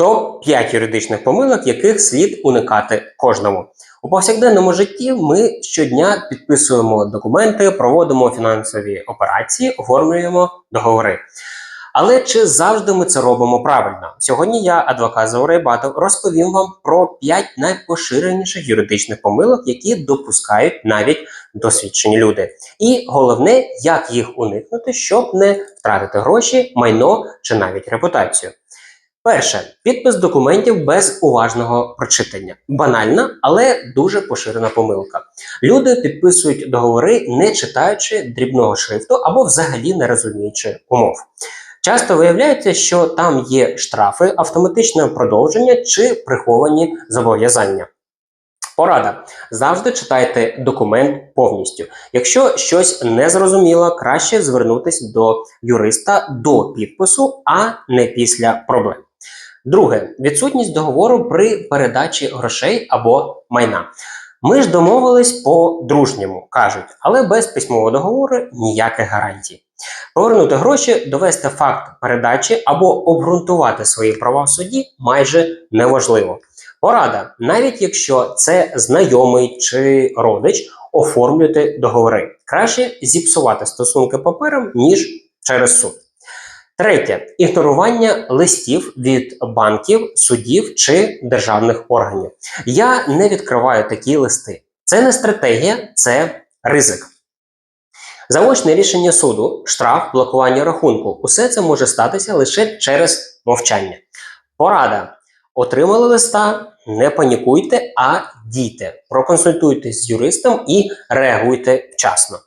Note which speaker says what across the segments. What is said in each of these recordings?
Speaker 1: Топ 5 юридичних помилок, яких слід уникати кожному. У повсякденному житті ми щодня підписуємо документи, проводимо фінансові операції, оформлюємо договори. Але чи завжди ми це робимо правильно? Сьогодні я, адвокат Заурей Батов, розповім вам про 5 найпоширеніших юридичних помилок, які допускають навіть досвідчені люди. І головне, як їх уникнути, щоб не втратити гроші, майно чи навіть репутацію. Перше підпис документів без уважного прочитання. Банальна, але дуже поширена помилка. Люди підписують договори, не читаючи дрібного шрифту або взагалі не розуміючи умов. Часто виявляється, що там є штрафи, автоматичне продовження чи приховані зобов'язання. Порада. Завжди читайте документ повністю. Якщо щось не зрозуміло, краще звернутися до юриста до підпису, а не після проблем. Друге відсутність договору при передачі грошей або майна. Ми ж домовились по-дружньому, кажуть, але без письмового договору ніяких гарантій. Повернути гроші, довести факт передачі або обґрунтувати свої права в суді майже неможливо. Порада, навіть якщо це знайомий чи родич, оформлюйте договори. Краще зіпсувати стосунки папером, ніж через суд. Третє ігнорування листів від банків, судів чи державних органів. Я не відкриваю такі листи. Це не стратегія, це ризик. Заочне рішення суду, штраф, блокування рахунку усе це може статися лише через мовчання. Порада. Отримали листа, не панікуйте, а дійте. Проконсультуйтесь з юристом і реагуйте вчасно.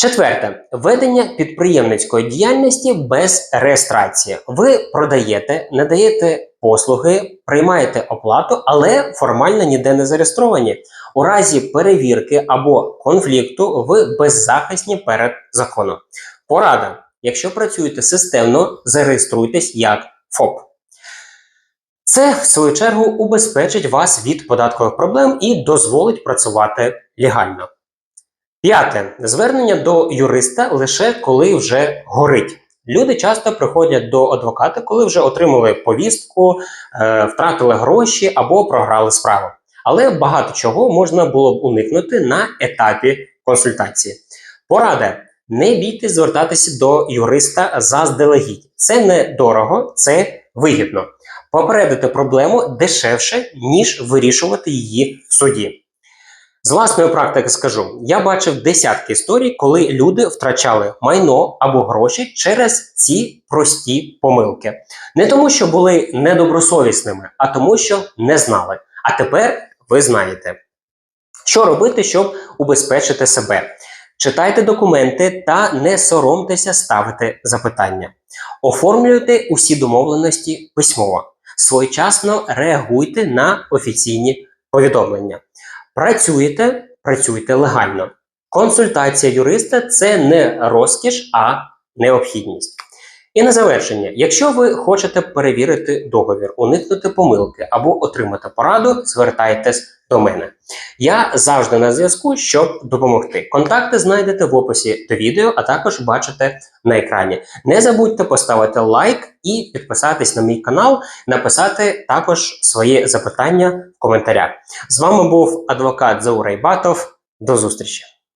Speaker 1: Четверте, ведення підприємницької діяльності без реєстрації. Ви продаєте, надаєте послуги, приймаєте оплату, але формально ніде не зареєстровані. У разі перевірки або конфлікту ви беззахисні перед законом. Порада: якщо працюєте системно, зареєструйтесь як ФОП. Це, в свою чергу, убезпечить вас від податкових проблем і дозволить працювати легально. П'яте звернення до юриста лише коли вже горить. Люди часто приходять до адвоката, коли вже отримали повістку, е, втратили гроші або програли справу. Але багато чого можна було б уникнути на етапі консультації. Порада: не бійтесь звертатися до юриста заздалегідь. Це не дорого, це вигідно. Попередити проблему дешевше, ніж вирішувати її в суді. З власної практики скажу, я бачив десятки історій, коли люди втрачали майно або гроші через ці прості помилки. Не тому, що були недобросовісними, а тому, що не знали. А тепер ви знаєте, що робити, щоб убезпечити себе. Читайте документи та не соромтеся ставити запитання. Оформлюйте усі домовленості письмово. Своєчасно реагуйте на офіційні повідомлення. Працюєте, працюйте легально. Консультація юриста це не розкіш, а необхідність. І на завершення, якщо ви хочете перевірити договір, уникнути помилки або отримати пораду, звертайтесь до мене. Я завжди на зв'язку, щоб допомогти. Контакти знайдете в описі до відео, а також бачите на екрані. Не забудьте поставити лайк і підписатись на мій канал, написати також свої запитання в коментарях. З вами був адвокат Заурей Батов. До зустрічі!